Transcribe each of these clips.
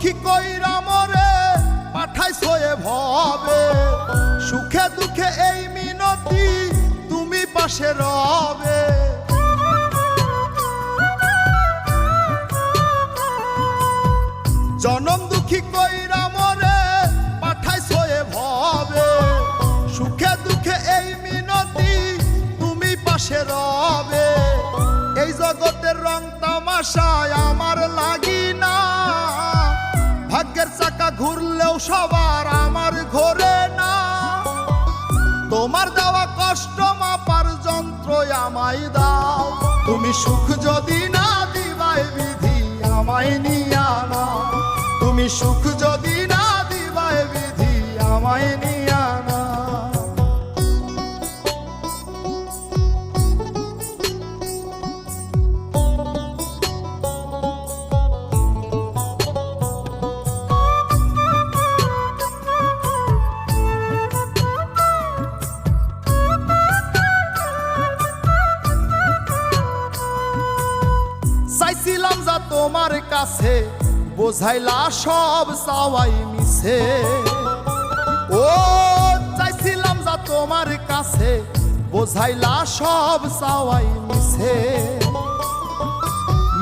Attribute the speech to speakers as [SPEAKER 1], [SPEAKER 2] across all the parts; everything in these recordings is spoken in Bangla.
[SPEAKER 1] দুঃখী কইরা মরে পাঠাই সয়ে ভবে। সুখে দুঃখে এই মিনতি তুমি পাশে রবে। জনম দুঃখী কইরা মরে পাঠাই সয়ে ভবে। সুখে দুঃখে এই মিনতি তুমি পাশে রবে। এই জগতের রং তামাশায় আমার লাগি ঘুরলেও সবার আমার ঘরে না। তোমার দেওয়া কষ্ট মাপার যন্ত্র আমায় দাও। তুমি সুখ যদি না দিবাই বিধি আমায় নিয়া না তুমি সুখ তোমার কাছে, বোঝাইলা সব চাওয়াই মিছে। ও, চাইছিলাম যা তোমার কাছে, বোঝাইলা সব চাওয়াই মিছে।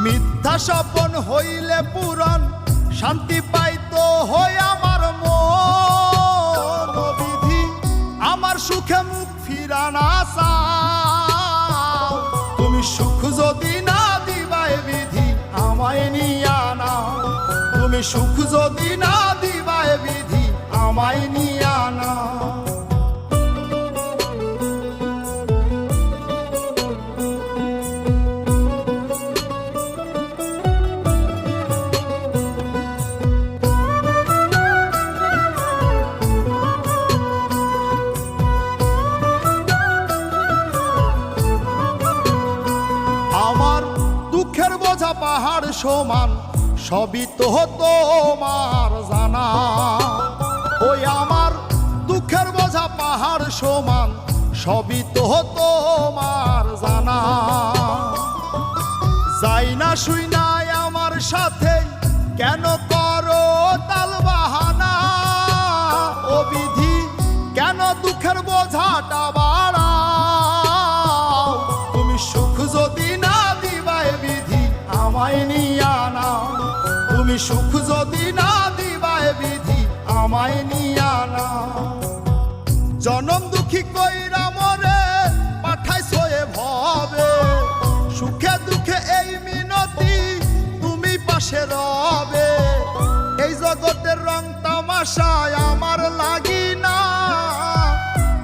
[SPEAKER 1] মিথ্যা স্বপন হইলে পূরণ, শান্তি পাইতো হই আমার মন। বিধি, আমার সুখে মুখ ফিরানা চাও। তুমি সুখ যদি না তুমি সুখ যদি না দিবাই বিধি আমায় নিয়া না আমার দুঃখের বোঝা পাহাড় সমান সবই তো তোমার জানা। ওই আমার দুঃখের বোঝা পাহাড় সমান, সবই তো তোমার জানা। যাই না শুই নাই আমার সাথে, কেন করো তাল বাহানা? ও বিধি কেন দুঃখের বোঝাটা সুখ যদি না দিবাই বিধি আমায় নিয়া না জনম দুঃখী কইরা মরে পাঠাই সয়ে ভবে। সুখে দুঃখে এই মিনতি তুমি পাশে রবে। এই জগতের রং তামাশায় আমার লাগি না।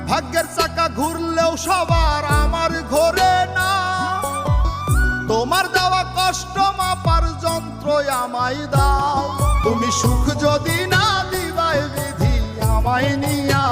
[SPEAKER 1] ভাগ্যের চাকা ঘুরলেও সবার যন্ত্র আমায় দাও। তুমি সুখ যদি না দিবাই বিধি আমায় নিয়া